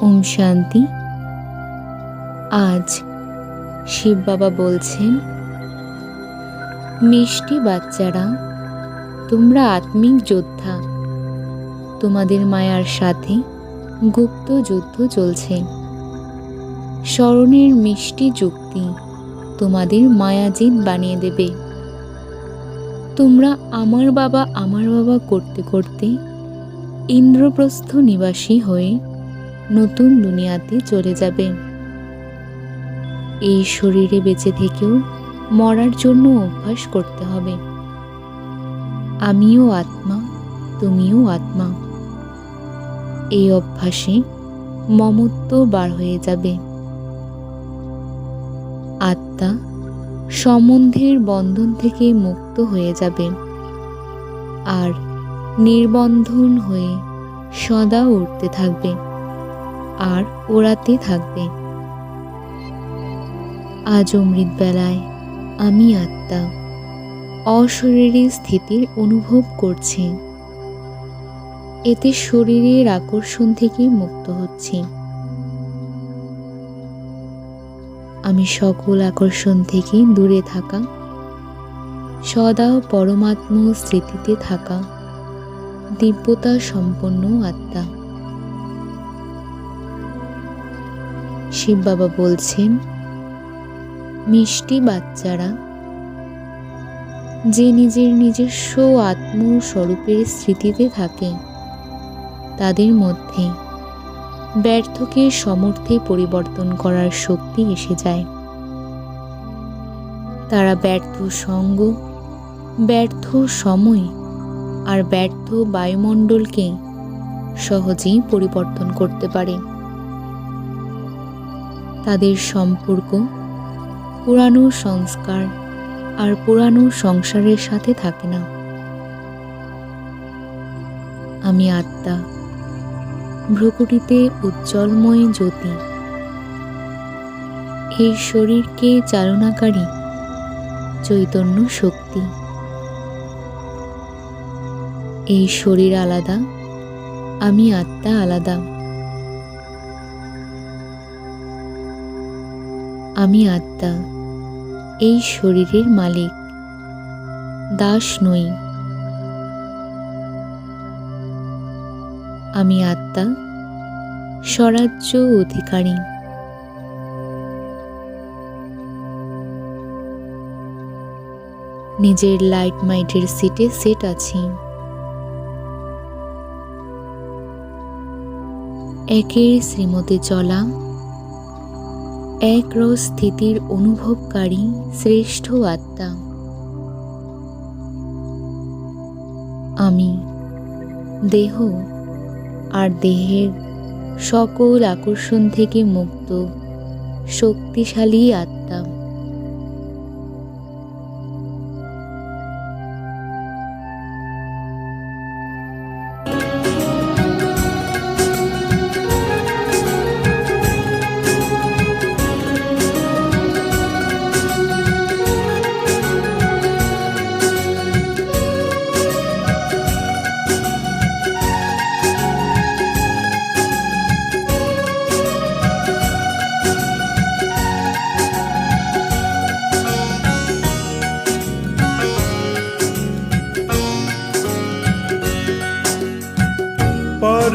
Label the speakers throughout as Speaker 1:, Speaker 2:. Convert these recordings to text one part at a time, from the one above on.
Speaker 1: ওম শান্তি। আজ শিব বাবা বলছেন, মিষ্টি বাচ্চারা, তোমরা আত্মিক যোদ্ধা। তোমাদের মায়ার সাথে গুপ্ত যুদ্ধ চলছে। স্মরণের মিষ্টি যুক্তি তোমাদের মায়াজিত বানিয়ে দেবে। তোমরা আমার বাবা আমার বাবা করতে করতে ইন্দ্রপ্রস্থ নিবাসী হয়ে নতুন দুনিয়াতে চলে যাবে। এই শরীরে বেঁচে থেকেও মরার জন্য অভ্যাস করতে হবে। আমিও আত্মা, তুমিও আত্মা। এই অভ্যাসে মমত্ব বার হয়ে যাবে। আত্মা সম্বন্ধের বন্ধন থেকে মুক্ত হয়ে যাবে। আর নির্বন্ধন হয়ে সদা উঠতে থাকবে। আর ওড়াতে থাকবে। আজ অমৃত বেলায় আমি আত্মা অশরীরী স্থিতির অনুভব করছি। এতে শরীরের আকর্ষণ থেকে মুক্ত হচ্ছি। আমি সকল আকর্ষণ থেকে দূরে থাকা, সদা পরমাত্ম স্মৃতিতে থাকা, দিব্যতা সম্পন্ন আত্মা। শিব বাবা বলছেন, মিষ্টি বাচ্চারা, যে নিজের নিজস্ব আত্মস্বরূপের স্মৃতিতে থাকে, তাদের মধ্যে ব্যর্থকে সমর্থে পরিবর্তন করার শক্তি এসে যায়। তারা ব্যর্থ সঙ্গ, ব্যর্থ সময় আর ব্যর্থ বায়ুমণ্ডলকে সহজেই পরিবর্তন করতে পারে। তাদের সম্পর্ক, পুরানো সংস্কার আর পুরানো সংসারের সাথে থাকে না। আমি আত্মা, ভ্রকুটিতে উজ্জ্বলময় জ্যোতি। এই শরীরকে চালনাকারী চৈতন্য শক্তি। এই শরীর আলাদা, আমি আত্মা আলাদা। আমি আত্মা, এই শরীরের মালিক, দাস নই। আমি আত্মা, স্বরাজ্য অধিকারী। নিজের লাইট মাইটের সিটে সেট আছি। একের শ্রীমতে চলা এক রস স্থিতির অনুভবকারী শ্রেষ্ঠ আত্মা। আমি, দেহ আর দেহের সকল আকর্ষণ থেকে মুক্ত, শক্তিশালী আত্মা।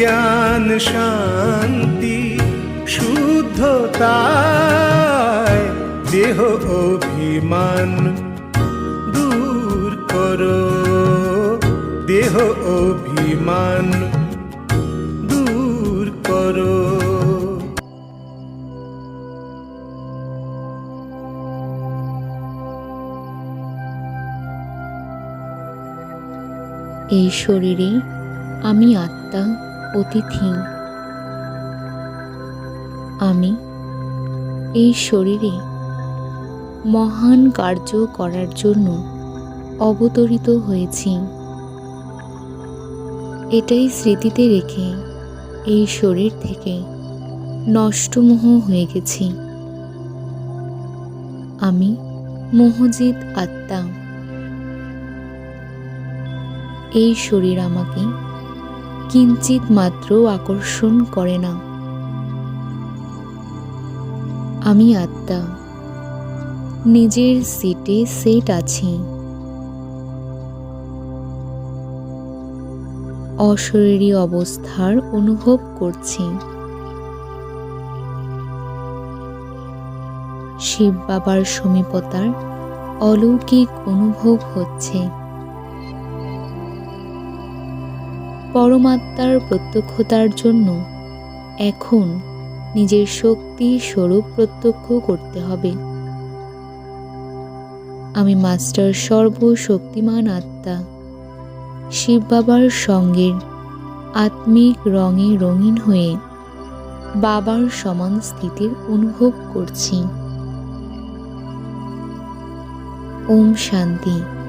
Speaker 2: জ্ঞান শান্তি শুদ্ধতায় দেহ অভিমান দূর করো দেহ অভিমান দূর করো
Speaker 1: এই শরীরে আমি আত্মা অতিথি। আমি এই শরীরে মহান কার্য করার জন্য অবতরিত হয়েছি। এটাই স্মৃতিতে রেখে এই শরীর থেকে নষ্টমোহ হয়ে গেছি। আমি মোহজিৎ আত্মা। এই শরীর আমাকে কিঞ্চিত মাত্র আকর্ষণ করে না। আমি আত্মা। নিজের সিটে সেট আছি। অশরীরী অবস্থার অনুভব করছি। শিব বাবার সমীপতার অলৌকিক অনুভব হচ্ছে। পরমাত্মার প্রত্যক্ষতার জন্য এখন নিজের শক্তি স্বরূপ প্রত্যক্ষ করতে হবে। আমি মাস্টার সর্বশক্তিমান আত্মা। শিব বাবার সঙ্গের আত্মিক রঙে রঙিন হয়ে বাবার সমান স্থিতির অনুভব করছি। ওম শান্তি।